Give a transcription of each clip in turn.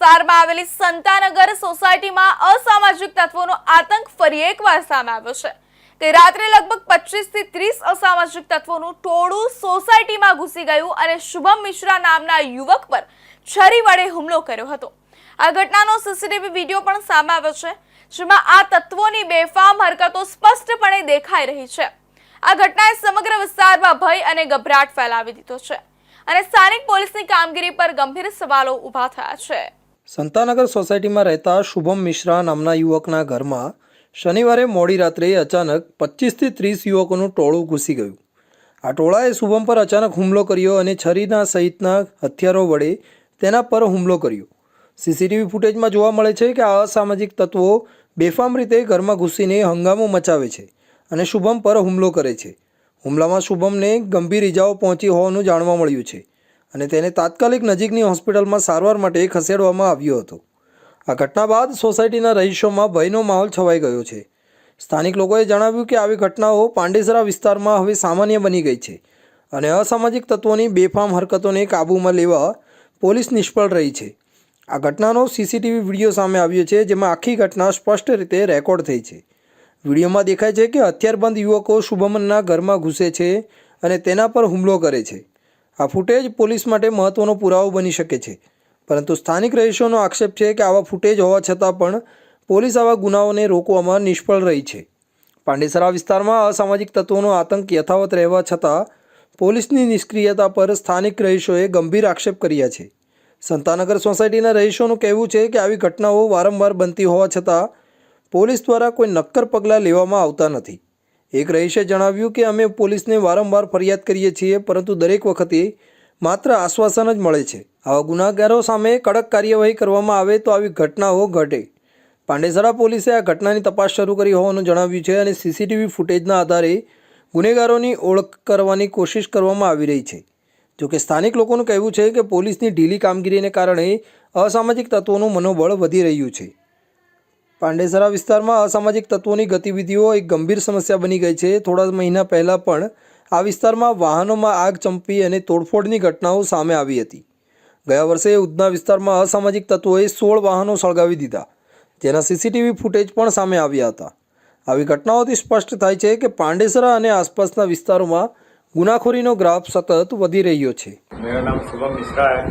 વિસ્તારમાં આવેલી સંતાનગર સોસાયટીમાં અસામાજિક તત્વોનો આતંક ફરી એકવાર સામે આવ્યો છે. તે રાત્રે લગભગ પચીસથી ત્રીસ અસામાજિક તત્વોનું ટોળું સોસાયટીમાં ઘૂસી ગયું અને શુભમ મિશ્રા નામના યુવક પર છરી વડે હુમલો કર્યો હતો. આ ઘટનાનો સીસીટીવી વીડિયો પણ સામે આવ્યો છે, જેમાં આ તત્વોની બેફામ હરકતો સ્પષ્ટપણે દેખાઈ રહી છે. આ ઘટનાએ સમગ્ર વિસ્તારમાં ભય અને ગભરાટ ફેલાવી દીધો છે અને સ્થાનિક પોલીસની કામગીરી પર ગંભીર સવાલો ઊભા થયા છે. સંતાનગર સોસાયટીમાં રહેતા શુભમ મિશ્રા નામના યુવકના ઘરમાં શનિવારે મોડી રાત્રે અચાનક પચીસથી ત્રીસ યુવકોનું ટોળું ઘૂસી ગયું. આ ટોળાએ શુભમ પર અચાનક હુમલો કર્યો અને છરીના સહિતના હથિયારો વડે તેના પર હુમલો કર્યો. સીસીટીવી ફૂટેજમાં જોવા મળે છે કે આ અસામાજિક તત્વો બેફામ રીતે ઘરમાં ઘૂસીને હંગામો મચાવે છે અને શુભમ પર હુમલો કરે છે. હુમલામાં શુભમને ગંભીર ઇજાઓ પહોંચી હોવાનું જાણવા મળ્યું છે. અને તેને તાત્કાલિક નજીકની હોસ્પિટલમાં સારવાર માટે ખસેડવામાં આવ્યો હતો. આ ઘટના બાદ સોસાયટીના રહીશોમાં ભયનો માહોલ છવાઈ ગયો છે. સ્થાનિક લોકોએ જણાવ્યું કે આવી ઘટનાઓ પાંડેસરા વિસ્તારમાં હવે સામાન્ય બની ગઈ છે અને અસામાજિક તત્વોની બેફામ હરકતોને કાબૂમાં લેવા પોલીસ નિષ્ફળ રહી છે. આ ઘટનાનો સીસીટીવી વીડિયો સામે આવ્યો છે, જેમાં આખી ઘટના સ્પષ્ટ રીતે રેકોર્ડ થઈ છે. વિડીયોમાં દેખાય છે કે હથિયારબંધ યુવકો શુભમનના ઘરમાં ઘૂસે છે અને તેના પર હુમલો કરે છે. આ ફૂટેજ પોલીસ માટે મહત્વનો પુરાવો બની શકે છે. પરંતુ સ્થાનિક રહીશોનો આક્ષેપ છે કે આવા ફૂટેજ હોવા છતાં પણ પોલીસ આવા ગુનાઓને રોકવામાં નિષ્ફળ રહી છે. પાંડેસરા વિસ્તારમાં અસામાજિક તત્વોનો આતંક યથાવત રહેવા છતાં પોલીસની નિષ્ક્રિયતા પર સ્થાનિક રહીશોએ ગંભીર આક્ષેપ કર્યા છે. સંતાનગર સોસાયટીના રહીશોનું કહેવું છે કે આવી ઘટનાઓ વારંવાર બનતી હોવા છતાં પોલીસ દ્વારા કોઈ નક્કર પગલાં લેવામાં આવતા નથી. એક રહીશે જણાવ્યું કે અમે પોલીસને વારંવાર ફરિયાદ કરીએ છીએ, પરંતુ દરેક વખતે માત્ર આશ્વાસન જ મળે છે. આવા ગુનાગારો સામે કડક કાર્યવાહી કરવામાં આવે તો આવી ઘટનાઓ ઘટે. પાંડેસરા પોલીસે આ ઘટનાની તપાસ શરૂ કરી હોવાનું જણાવ્યું છે અને સીસીટીવી ફૂટેજના આધારે ગુનેગારોની ઓળખ કરવાની કોશિશ કરવામાં આવી રહી છે. જોકે સ્થાનિક લોકોનું કહેવું છે કે પોલીસની ઢીલી કામગીરીને કારણે અસામાજિક તત્વોનું મનોબળ વધી રહ્યું છે. પાંડેસરા વિસ્તારમાં અસામાજિક તત્વોની ગતિવિધિઓ એક ગંભીર સમસ્યા બની ગઈ છે થોડા મહિના પહેલાં પણ આ વિસ્તારમાં વાહનોમાં આગ ચંપી અને તોડફોડની ઘટનાઓ સામે આવી હતી ગયા વર્ષે ઉધના વિસ્તારમાં અસામાજિક તત્વોએ સોળ વાહનો સળગાવી દીધા જેના સીસીટીવી ફૂટેજ પણ સામે આવ્યા હતા આવી ઘટનાઓથી સ્પષ્ટ થાય છે કે પાંડેસરા અને આસપાસના વિસ્તારોમાં ગુનાખોરીનો ગ્રાફ સતત વધી રહ્યો છે मेरा नाम शुभम मिश्रा है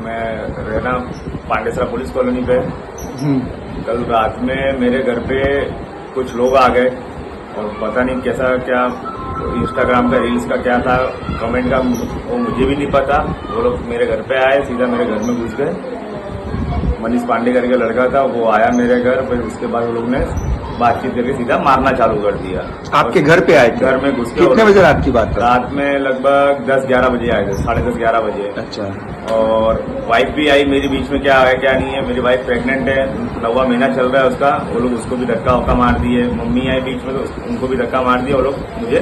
मैं रहना पांडेसरा पुलिस कॉलोनी पे कल रात में मेरे घर पे कुछ लोग आ गए और पता नहीं कैसा क्या इंस्टाग्राम का रील्स का क्या था कमेंट का वो मुझे भी नहीं पता। वो लोग मेरे घर पे आए, सीधा मेरे घर में घुस गए। मनीष पांडे करके लड़का था, वो आया मेरे घर, फिर उसके बाद वो लोग ने बातचीत करके सीधा मारना चालू कर दिया। आपके घर पे आए घर में घुस कितने बजे रात की बात रात में लगभग दस ग्यारह बजे आए थे साढ़े दस ग्यारह बजे। अच्छा। और वाइफ भी आई मेरे बीच में क्या है क्या नहीं है मेरी वाइफ प्रेग्नेंट है नौवा महीना चल रहा है उसका वो लोग उसको भी धक्का वक्का मार दिए। मम्मी आई बीच में तो उनको भी धक्का मार दिया वो लोग मुझे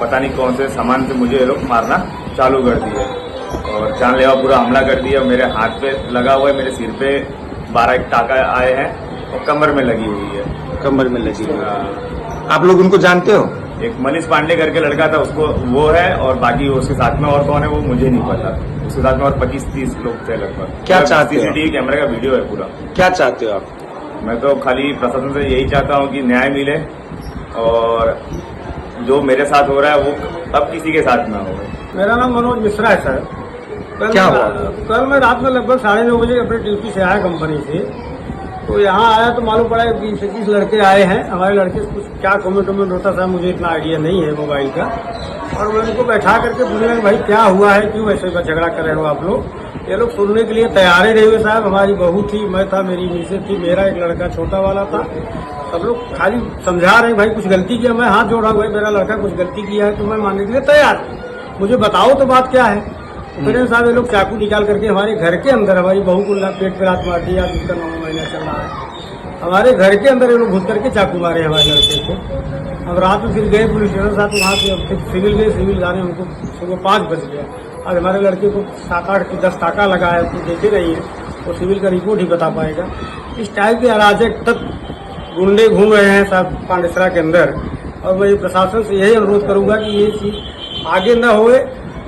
पता नहीं कौन से सामान से मुझे ये लोग मारना चालू कर दिए। और जानलेवा पूरा हमला कर दिया मेरे हाथ पे लगा हुआ है मेरे सिर पे बारह एक टाका आए हैं और कमर में लगी हुई है। कमर में लगी हुई। आप लोग उनको जानते हो? एक मनीष पांडे करके लड़का था उसको वो है और बाकी उसके साथ में और कौन है वो मुझे नहीं पता। उसके साथ में और पच्चीस तीस लोग थे लगभग। क्या चाहते हो? सीसीटीवी कैमरे का वीडियो है पूरा। क्या चाहते हो आप? मैं तो खाली प्रशासन से यही चाहता हूँ कि न्याय मिले और जो मेरे साथ हो रहा है वो अब किसी के साथ ना हो। मेरा नाम मनोज मिश्रा है सर। कल क्या हुआ? कल मैं रात में लगभग साढ़े नौ बजे अपनी ड्यूटी से आया कंपनी से। तो यहाँ आया तो मालूम पड़ा बीस इक्कीस लड़के आए हैं। हमारे लड़के कुछ क्या कमेंट वमेंट होता था मुझे इतना आइडिया नहीं है मोबाइल का। और मैं उनको बैठा करके पूछने लगा, भाई क्या हुआ है? क्यों ऐसे झगड़ा कर रहे हो आप लोग? ये लोग सुनने के लिए तैयार ही नहीं हुए साहब। हमारी बहू थी मैं था मेरी मिसेज थी मेरा एक लड़का छोटा वाला था। सब लोग खाली समझा रहे हैं भाई कुछ गलती किया? मैं हाथ जोड़ा है मेरा लड़का कुछ गलती किया है तो मैं मानने के लिए तैयार मुझे बताओ तो बात क्या है? फिर साहब ये लोग चाकू निकाल करके हमारे घर के अंदर, हमारी बहू को पेट पे लात मार दी आज उसका नौ महीना चल रहा है। हमारे घर के अंदर ये लोग घुस करके चाकू मारे हमारे लड़के को। अब रात में फिर गए पुलिस स्टेशन साहब वहाँ से सिविल गए, सिविल जाने हमको सुबह पाँच बज गया। आज हमारे लड़के को सात आठ की दस टाका लगा है तो देखे नहीं है वो सिविल का रिपोर्ट ही बता पाएगा। इस टाइप के अराजक तक गुंडे घूम रहे हैं साहब पांडेसरा के अंदर। और मैं प्रशासन से यही अनुरोध करूँगा कि ये चीज़ आगे न होए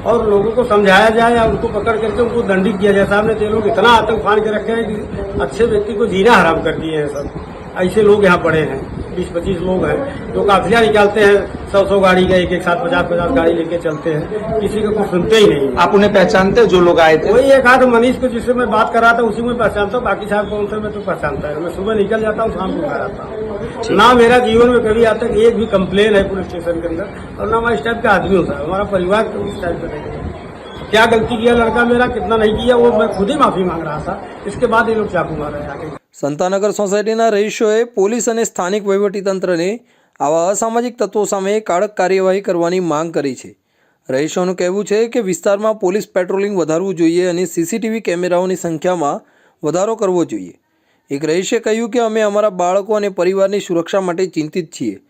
और लोगों को समझाया जाए या उनको पकड़ करके उनको दंडित किया जाए साहब ने तो ये लोग इतना आतंक फाड़ के रखे हैं कि अच्छे व्यक्ति को जीना हराम कर दिए हैं सब ऐसे लोग यहाँ पड़े हैं बीस पच्चीस लोग हैं जो काफिया निकालते हैं सौ सौ गाड़ी का एक एक साथ पचास पचास गाड़ी लेके चलते हैं। किसी को कुछ सुनते ही नहीं। आप उन्हें पहचानते हो जो लोग आए थे? वही एक आध मनीष को जिससे मैं बात कर रहा था उसी में पहचानता हूँ बाकी साहब कौन से मैं तो पहचानता है मैं सुबह निकल जाता हूँ शाम को घर आता हूँ। ना मेरा जीवन में कभी आज तक एक भी कंप्लेन है पुलिस स्टेशन के अंदर और ना मैं इस टाइप का आदमी होता है हमारा परिवार तो इस टाइप का नहीं है। क्या गलती किया लड़का मेरा कितना नहीं किया वो मैं खुद ही माफ़ी मांग रहा था। इसके बाद ये लोग चाकू मार रहे हैं आगे સંતાનગર સોસાયટીના રહીશોએ પોલીસ અને સ્થાનિક વહીવટીતંત્રને આવા અસામાજિક તત્વો સામે કડક કાર્યવાહી કરવાની માંગ કરી છે. રહીશોનું કહેવું છે કે વિસ્તારમાં પોલીસ પેટ્રોલિંગ વધારવું જોઈએ અને સીસીટીવી કેમેરાઓની સંખ્યામાં વધારો કરવો જોઈએ. એક રહીશે કહ્યું કે અમે અમારા બાળકો અને પરિવારની સુરક્ષા માટે ચિંતિત છીએ.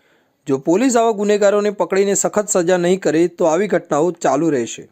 જો પોલીસ આવા ગુનેગારોને પકડીને સખત સજા નહીં કરે તો આવી ઘટનાઓ ચાલુ રહેશે.